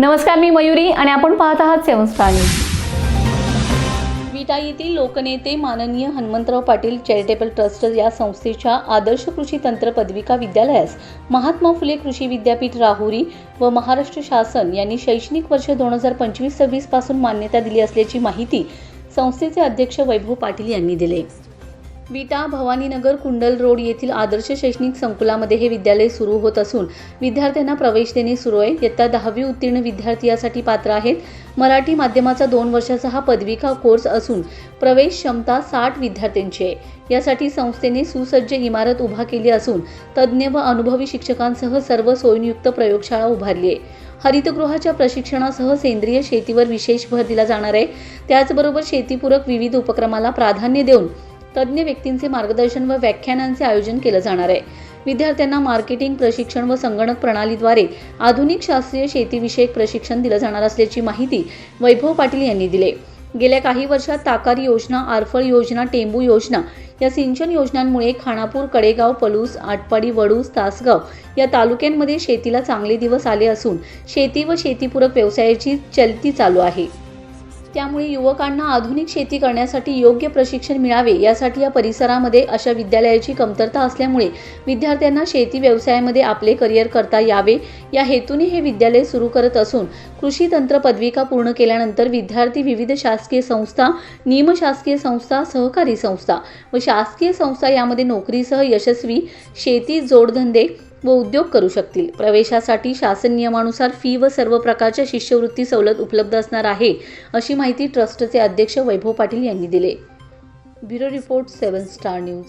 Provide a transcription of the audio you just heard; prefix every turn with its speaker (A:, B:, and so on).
A: नमस्कार मी मयुरी आणि आपण पाहत आहात सेवन स्टार न्यूज. विटा येथील लोकनेते माननीय हनुमंतराव पाटील चॅरिटेबल ट्रस्ट या संस्थेच्या आदर्श कृषी तंत्र पदविका विद्यालयास महात्मा फुले कृषी विद्यापीठ राहुरी व महाराष्ट्र शासन यांनी शैक्षणिक वर्ष दोन हजार पंचवीस सव्वीसपासून मान्यता दिली असल्याची माहिती संस्थेचे अध्यक्ष वैभव पाटील यांनी दिले. विटा भवानीनगर कुंडल रोड येथील आदर्श शैक्षणिक संकुलामध्ये हे विद्यालय सुरू होत असून विद्यार्थ्यांना प्रवेश देणे सुरू आहे. इयत्ता दहावी उत्तीर्ण विद्यार्थी यासाठी पात्र आहेत. मराठी माध्यमाचा दोन वर्षाचा हा पदविका कोर्स असून प्रवेश क्षमता साठ विद्यार्थ्यांची आहे. यासाठी संस्थेने सुसज्ज इमारत उभा केली असून तज्ज्ञ व अनुभवी शिक्षकांसह सर्व सोयीयुक्त प्रयोगशाळा उभारली आहे. हरितगृहाच्या प्रशिक्षणासह सेंद्रिय शेतीवर विशेष भर दिला जाणार आहे. त्याचबरोबर शेतीपूरक विविध उपक्रमाला प्राधान्य देऊन तज्ज्ञ व्यक्तींचे मार्गदर्शन व व्याख्यानांचे आयोजन केलं जाणार आहे. विद्यार्थ्यांना मार्केटिंग प्रशिक्षण व संगणक प्रणालीद्वारे आधुनिक शास्त्रीय शेतीविषयक प्रशिक्षण दिलं जाणार असल्याची माहिती वैभव पाटील यांनी दिली. गेल्या काही वर्षात ताकारी योजना आरफळ योजना टेंबू योजना या सिंचन योजनांमुळे खानापूर कडेगाव पलूस आटपाडी वडूस तासगाव या तालुक्यांमध्ये शेतीला चांगले दिवस आले असून शेती व शेतीपूरक व्यवसायाची चलती चालू आहे. त्यामुळे युवकांना आधुनिक शेती करण्यासाठी योग्य प्रशिक्षण मिळावे यासाठी या परिसरामध्ये अशा विद्यालयाची कमतरता असल्यामुळे विद्यार्थ्यांना शेती व्यवसायामध्ये आपले करिअर करता यावे. या हेतूने हे विद्यालय सुरू करत असून कृषी तंत्र पदविका पूर्ण केल्यानंतर विद्यार्थी विविध शासकीय संस्था निमशासकीय संस्था सहकारी संस्था व शासकीय संस्था यामध्ये नोकरीसह यशस्वी शेती जोडधंदे व उद्योग करू शकतील. प्रवेशासाठी शासन नियमानुसार फी व सर्व प्रकारच्या शिष्यवृत्ती सवलत उपलब्ध असणार आहे अशी माहिती ट्रस्टचे अध्यक्ष वैभव पाटील यांनी दिले. Bureau report seven star news.